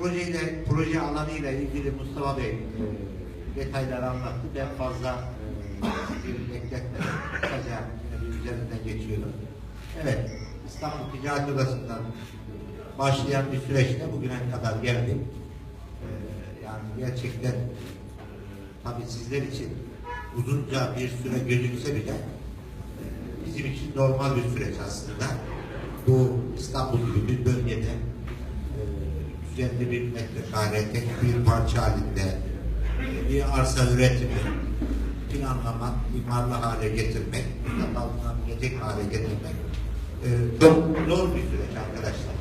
Projeyle, proje alanıyla ilgili Mustafa Bey e, detayları anlattı. Ben fazla e, bir bekletmeden kısaca üzerinden geçiyorum. Evet, İstanbul Ticaret Odası'ndan başlayan bir süreçte bugüne kadar geldik. E, yani gerçekten e, tabii sizler için uzunca bir süre gözükse bile e, bizim için normal bir süreç aslında. Bu İstanbul gibi bir bölgede e, düzenli bir metrekare, bir parça halinde e, bir arsa üretimi, planlamak, imarlı hale getirmek, alınabilecek hale getirmek e, çok zor bir süreç arkadaşlar.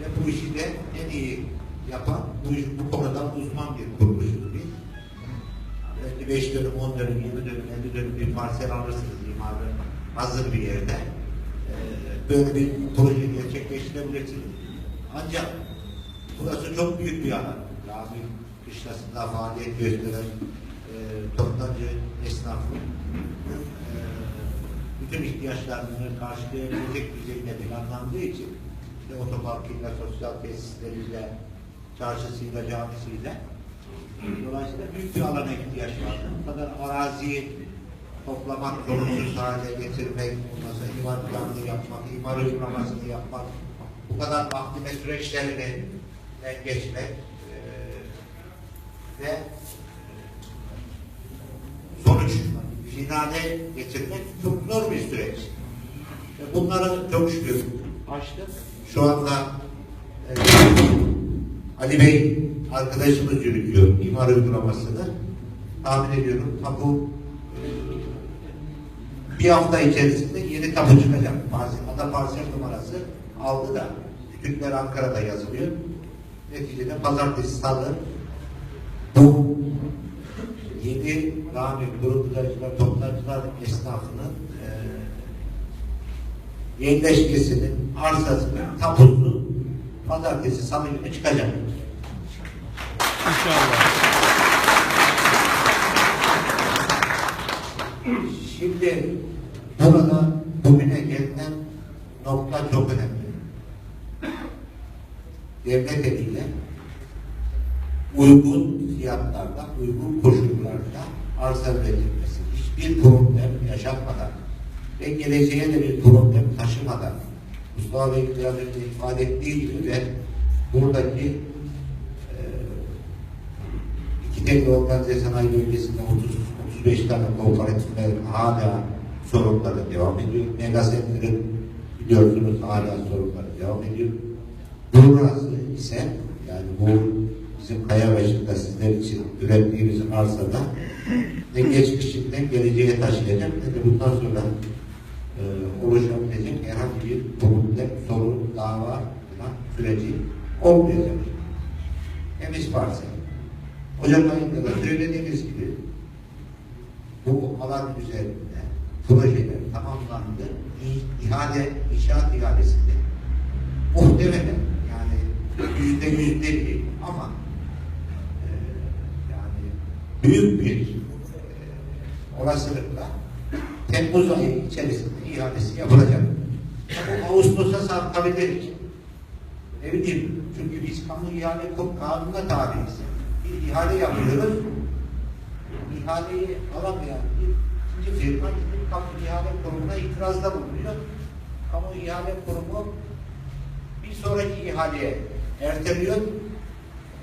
Ve bu işi de en iyi yapan, bu, bu konuda uzman bir kuruluşuz biz. 55 dönüm, 10 dönüm, 20 dönüm, 50 dönüm bir parsel alırsınız imarı hazır bir yerde. Ee, Böyle bir proje gerçekleştirebilirsiniz. Ancak burası çok büyük bir alan. Yani kışlasında faaliyet gösteren e, toptancı esnafın e, bütün ihtiyaçlarını karşılayabilecek düzeyde planlandığı için işte otoparkıyla, sosyal tesisleriyle, çarşısıyla, camisiyle Dolayısıyla büyük bir alana ihtiyaç var. Bu kadar araziyi toplamak, sorunsuz hale getirmek, sonra imar planını yapmak, imar uygulamasını yapmak, bu kadar mahkeme süreçlerini geçmek eee, ve sonuç finale getirmek çok zor bir süreç. Ve bunları çok şükür açtık. Şu anda eee, Ali Bey arkadaşımız yürütüyor imar uygulamasını. Tahmin ediyorum tapu e, bir hafta içerisinde yeni tapu çıkacak. Parsel, ada parsel numarası aldı da kütükler Ankara'da yazılıyor. Neticede pazartesi salı bu yedi rami kurumcular, toplantılar esnafının e, yerleşkesinin arsasının tapusu pazartesi salı günü çıkacak. İnşallah. Şimdi burada bugüne gelinen nokta çok önemli. Devlet eliyle uygun fiyatlarda, uygun koşullarda arsa üretilmesi. Hiçbir problem yaşatmadan ve geleceğe de bir problem taşımadan Mustafa Bey biraz ifade ettiği gibi ve buradaki e, İki tek organize sanayi bölgesinde 30 35 tane kooperatifler hala sorunları devam ediyor. Megasetlerin biliyorsunuz hala sorunları devam ediyor. Burası ise yani bu bizim Kayabaşı'nda sizler için ürettiğimiz arsada ne geçmişinden geleceğe taşıyacak ne de bundan sonra e, oluşabilecek herhangi bir problem, sorun, dava süreci olmayacak. Temiz parsel. Hocam ayında da söylediğimiz gibi bu alan üzerinde projeler tamamlandı. İhale, inşaat ihalesinde muhtemelen yüzde yüz değil ama e, yani büyük bir e, olasılıkla Temmuz ayı içerisinde ihalesi yapılacak. Bu Ağustos'a sarkabilir. Ne bileyim, çünkü biz kamu ihale kanununa tabiiz. Bir ihale yapıyoruz. İhaleyi alamayan bir ikinci firma gidip kamu ihale kurumuna itirazda bulunuyor. Kamu ihale kurumu bir sonraki ihaleye erteliyor.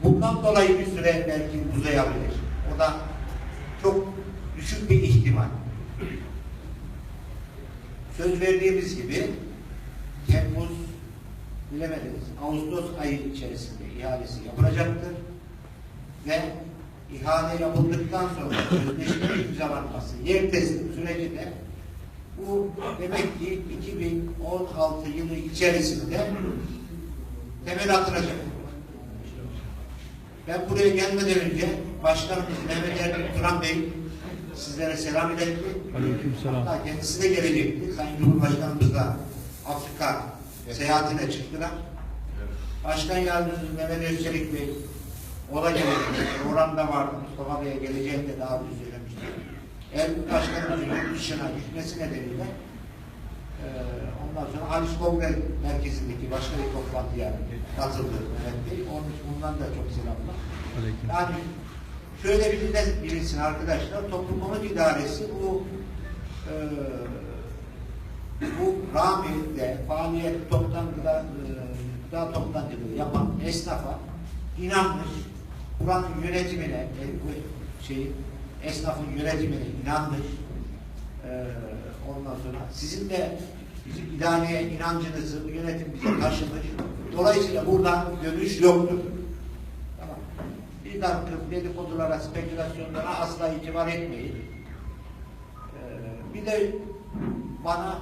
Bundan dolayı bir süre belki uzayabilir. O da çok düşük bir ihtimal. Söz verdiğimiz gibi Temmuz bilemediniz. Ağustos ayı içerisinde ihalesi yapılacaktır ve ihale yapıldıktan sonra sözleşme imzalanması, yer teslim süreci de bu demek ki 2016 yılı içerisinde temel atılacak. Ben buraya gelmeden önce Başkanımız Mehmet Erbil Turan Bey sizlere selam iletti. Aleykümselam. Hatta kendisi de gelecekti. Sayın Cumhurbaşkanımız da Afrika seyahatine çıktılar. Başkan Yardımcısı Mehmet Özçelik Bey o da gelecek. Programda vardı. Mustafa Bey'e geleceğini de daha önce söylemişti. Erbil Başkanımızın yurt dışına gitmesi nedeniyle Ee, ondan sonra Halis Kongre Merkezi'ndeki başka bir toplantıya katıldı Mehmet Bey. Onun için bundan da çok selamlar. Yani şöyle bilinmez, bilinsin arkadaşlar, toplum konut idaresi bu e, bu Rami'de faaliyet toptan gıda, e, gıda toptancılığı yapan esnafa inanmış, buranın yönetimine, e, bu şey, esnafın yönetimine inanmış, e, ondan sonra sizin de bizim idareye inancınızı bu yönetim bize taşımış. Dolayısıyla buradan dönüş yoktur. Tamam. Bir takım dedikodulara, spekülasyonlara asla itibar etmeyin. Ee, bir de bana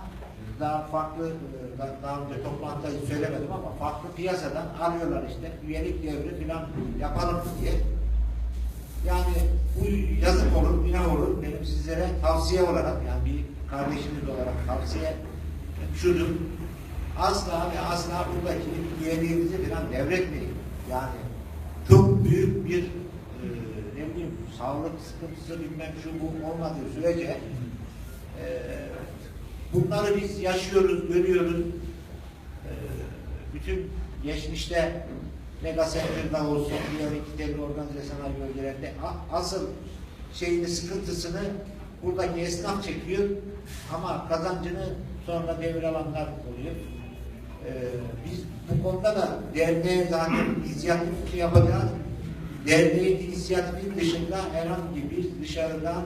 daha farklı, e, da- daha önce toplantıda söylemedim ama farklı piyasadan arıyorlar işte üyelik devri falan yapalım diye. Yani bu yazık olur, günah olur. Benim sizlere tavsiye olarak yani bir kardeşiniz olarak tavsiye şudur. Asla ve asla buradaki üyeliğinizi falan devretmeyin. Yani çok büyük bir e, ne bileyim sağlık sıkıntısı bilmem şu bu olmadığı sürece e, bunları biz yaşıyoruz, görüyoruz. E, bütün geçmişte mega center'da olsun, diğer devlet organize sanayi bölgelerinde asıl şeyini, sıkıntısını buradaki esnaf çekiyor ama kazancını sonra devralanlar oluyor. Ee, biz bu konuda da derneğe zaten inisiyatif yapacağız. Derneğin inisiyatifi dışında herhangi bir dışarıdan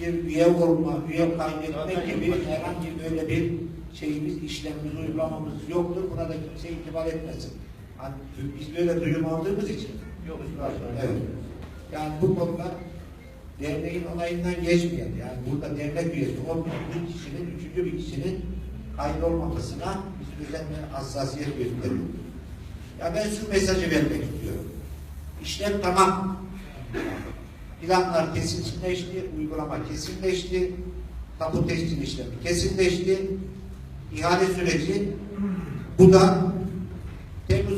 bir üye olma, üye kaydetmek gibi herhangi böyle bir şeyimiz, işlemimiz, uygulamamız yoktur. Buna da kimse itibar etmesin. Hani biz böyle duyum aldığımız için. Yok, evet. Yani bu konuda derneğin onayından geçmeyen, yani burada dernek üyesi olmayan bir kişinin, üçüncü bir kişinin kaydolmamasına biz özenle hassasiyet gösteriyoruz. Ya ben şu mesajı vermek istiyorum. İşlem tamam. Planlar kesinleşti, uygulama kesinleşti, tapu tescil işlemi kesinleşti, ihale süreci bu da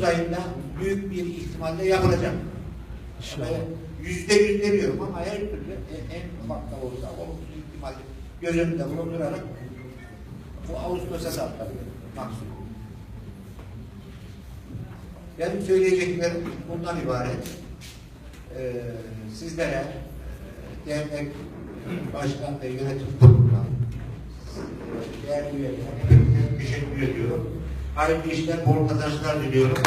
Temmuz ayında büyük bir ihtimalle yapılacak. Yüzde yüz demiyorum ama her türlü en, ufak da olsa olumsuz ihtimali göz önünde bulundurarak bu Ağustos'a saptanıyor maksimum. Benim söyleyeceklerim bundan ibaret. Ee, sizlere e, dernek başkan ve yönetim kuruluna e, değerli üyeler hepinize teşekkür ediyorum. Hayırlı işler, bol kazançlar diliyorum.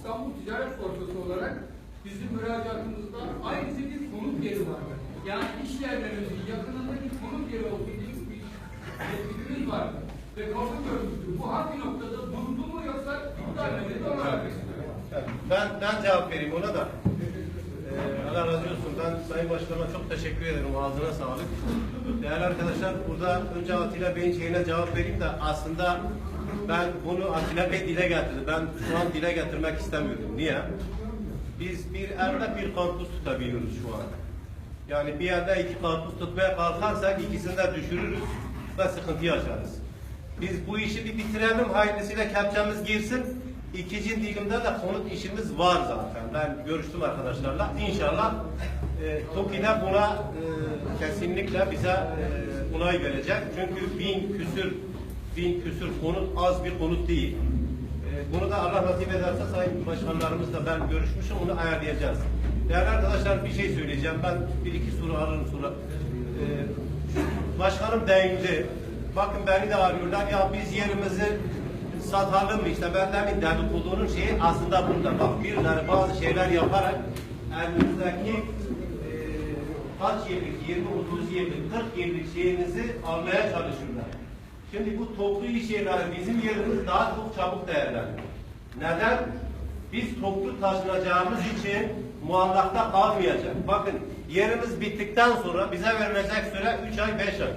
İstanbul Ticaret Borsası olarak bizim müracaatımızda ayrıca bir konut yeri var. Yani iş yerlerimizin yakınındaki konut yeri olsun diye bir teklifimiz var. Ve kabul görmüştü. Bu hangi noktada durdu mu yoksa iptal mi? Onu merak ediyorum. Ben, ben cevap vereyim ona da. Ee, Allah razı olsun. Ben Sayın Başkanıma çok teşekkür ederim. Ağzına sağlık. Değerli arkadaşlar burada önce Atilla Bey'in şeyine cevap vereyim de aslında ben bunu Atilla Bey dile getirdi. Ben şu an dile getirmek istemiyorum. Niye? Biz bir elde bir karpuz tutabiliyoruz şu an. Yani bir yerde iki karpuz tutmaya kalkarsak ikisini de düşürürüz ve sıkıntı yaşarız. Biz bu işi bir bitirelim hayırlısıyla kepçemiz girsin. İkinci dilimde de konut işimiz var zaten. Ben görüştüm arkadaşlarla. İnşallah e, TOKİ'de buna e, kesinlikle bize e, onay verecek. Çünkü bin küsür bin küsür konut az bir konut değil. E, bunu da Allah nasip ederse Sayın Başkanlarımızla ben görüşmüşüm. Onu ayarlayacağız. Değerli arkadaşlar bir şey söyleyeceğim. Ben bir iki soru alırım sonra. E, başkanım değindi. Bakın beni de arıyorlar. Ya biz yerimizi satalım? İşte ben demin dedikodunun şeyi aslında burada. Bak birileri bazı şeyler yaparak elimizdeki e, kaç yıllık, 20, 30 yıllık, 40 yıllık şeyinizi almaya çalışıyorlar. Şimdi bu toplu iş yerleri bizim yerimiz daha çok çabuk değerleniyor. Neden? Biz toplu taşınacağımız için muallakta kalmayacak. Bakın yerimiz bittikten sonra bize verilecek süre 3 ay 5 ay.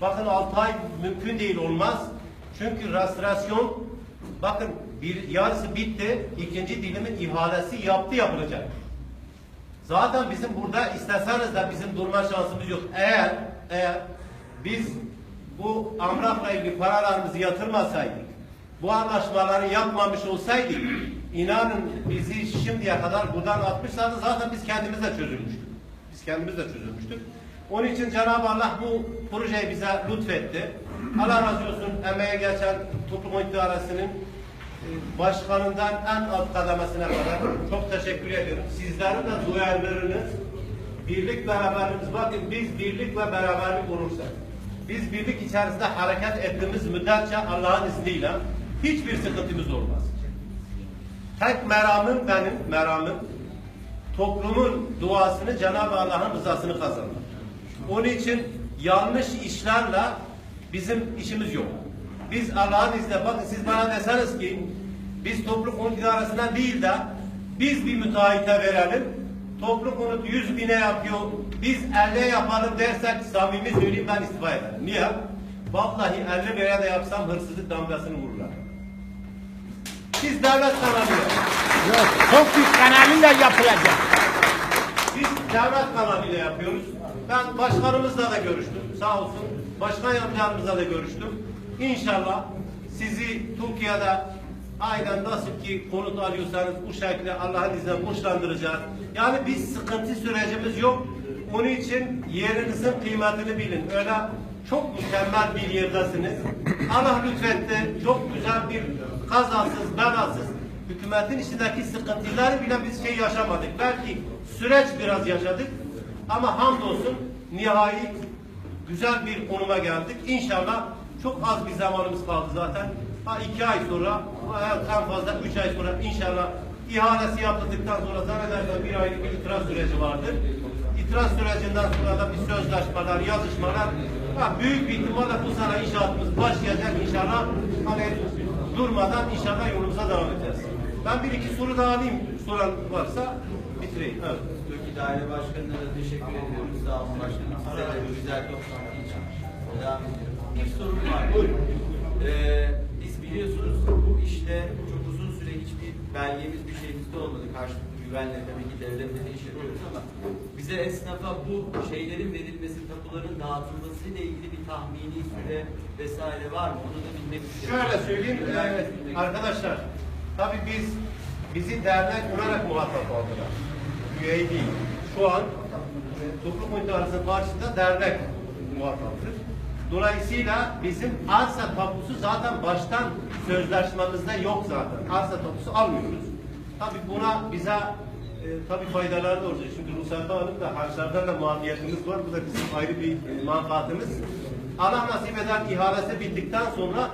Bakın 6 ay mümkün değil olmaz. Çünkü restorasyon bakın bir yarısı bitti. ikinci dilimin ihalesi yaptı yapılacak. Zaten bizim burada isteseniz de bizim durma şansımız yok. Eğer eğer biz bu amrakla ilgili paralarımızı yatırmasaydık, bu anlaşmaları yapmamış olsaydık, inanın bizi şimdiye kadar buradan atmışlardı zaten biz kendimiz de çözülmüştük. Biz kendimiz de çözülmüştük. Onun için Cenab-ı Allah bu projeyi bize lütfetti. Allah razı olsun emeğe geçen toplum idaresinin e, başkanından en alt kademesine kadar çok teşekkür ediyorum. Sizlerin de duyarlılığınız, birlik beraberliğimiz, bakın biz birlik ve beraberlik olursak, biz birlik içerisinde hareket ettiğimiz müddetçe Allah'ın izniyle hiçbir sıkıntımız olmaz. Tek meramım benim, meramım toplumun duasını Cenab-ı Allah'ın rızasını kazanmak. Onun için yanlış işlerle bizim işimiz yok. Biz Allah'ın izniyle bakın siz bana deseniz ki biz toplu konut idaresinden değil de biz bir müteahhite verelim. Toplu konut 100 bine yapıyor. Biz 50'ye yapalım dersek samimi söyleyeyim ben istifa ederim. Niye? Vallahi 50 liraya da yapsam hırsızlık damgasını vururlar. Biz devlet kanalıyız. Yok, büyük kanalıyla yapılacak. Biz devlet kanalıyla yapıyoruz. Ben başkanımızla da görüştüm. Sağ olsun. Başkan yardımcımızla da görüştüm. İnşallah sizi Türkiye'de aynen nasıl ki konut alıyorsanız bu şekilde Allah'ın izniyle borçlandıracağız. Yani biz sıkıntı sürecimiz yok. Onun için yerinizin kıymetini bilin. Öyle çok mükemmel bir yerdesiniz. Allah lütfetti. Çok güzel bir kazasız, belasız hükümetin içindeki sıkıntıları bile biz şey yaşamadık. Belki süreç biraz yaşadık ama hamdolsun nihai güzel bir konuma geldik. İnşallah çok az bir zamanımız kaldı zaten. Ha iki ay sonra, en fazla üç ay sonra inşallah ihalesi yapıldıktan sonra zannedersem bir aylık bir itiraz süreci vardır. İtiraz sürecinden sonra da bir sözleşmeler, yazışmalar ha, büyük bir ihtimalle bu sene inşaatımız başlayacak inşallah. Hani durmadan inşallah yolumuza devam edeceğiz. Ben bir iki soru daha alayım. Soran varsa bitireyim. Evet. Daire Başkanı'na da teşekkür ediyoruz. Sağ olun başkanım. Size de bu güzel toplantı için. Devam ediyorum. İlk sorum var. Buyurun. Ee, biz biliyorsunuz bu işte çok uzun süre hiçbir belgemiz bir şeyimiz de olmadı. Karşılıklı güvenle tabii ki devletle de iş yapıyoruz ama bize esnafa bu şeylerin verilmesi, tapuların dağıtılması ile ilgili bir tahmini süre vesaire var mı? Onu da bilmek istiyorum. Şöyle söyleyeyim. E, bilmek arkadaşlar tabii biz bizi dernek olarak muhatap aldılar. Üye değil. Şu an toplum idaresi karşısında dernek muhataptır. Dolayısıyla bizim arsa tapusu zaten baştan sözleşmemizde yok zaten. Arsa tapusu almıyoruz. Tabii buna bize e, tabii faydaları da olacak. Şimdi ruhsatı alıp da harçlardan da muafiyetimiz var. Bu da bizim ayrı bir e, manfaatimiz. Allah nasip eder ihalesi bittikten sonra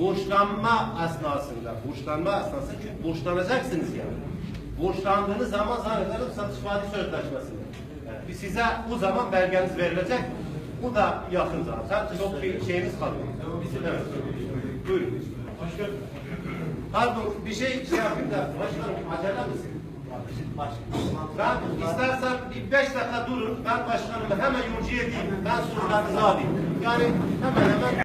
borçlanma esnasında, borçlanma esnasında çünkü borçlanacaksınız yani. Borçlandığınız zaman zannederim satış vaadi sözleşmesinde. Yani size bu zaman belgeniz verilecek. Bu da yakın zaten. Çok bir şeyimiz kalıyor. Evet. Buyurun. Pardon bir şey şey yapayım da başkanım acele misin? Ben istersen bir beş dakika durun. Ben başkanımı hemen yolcu edeyim. Ben sorularınızı alayım. Yani hemen hemen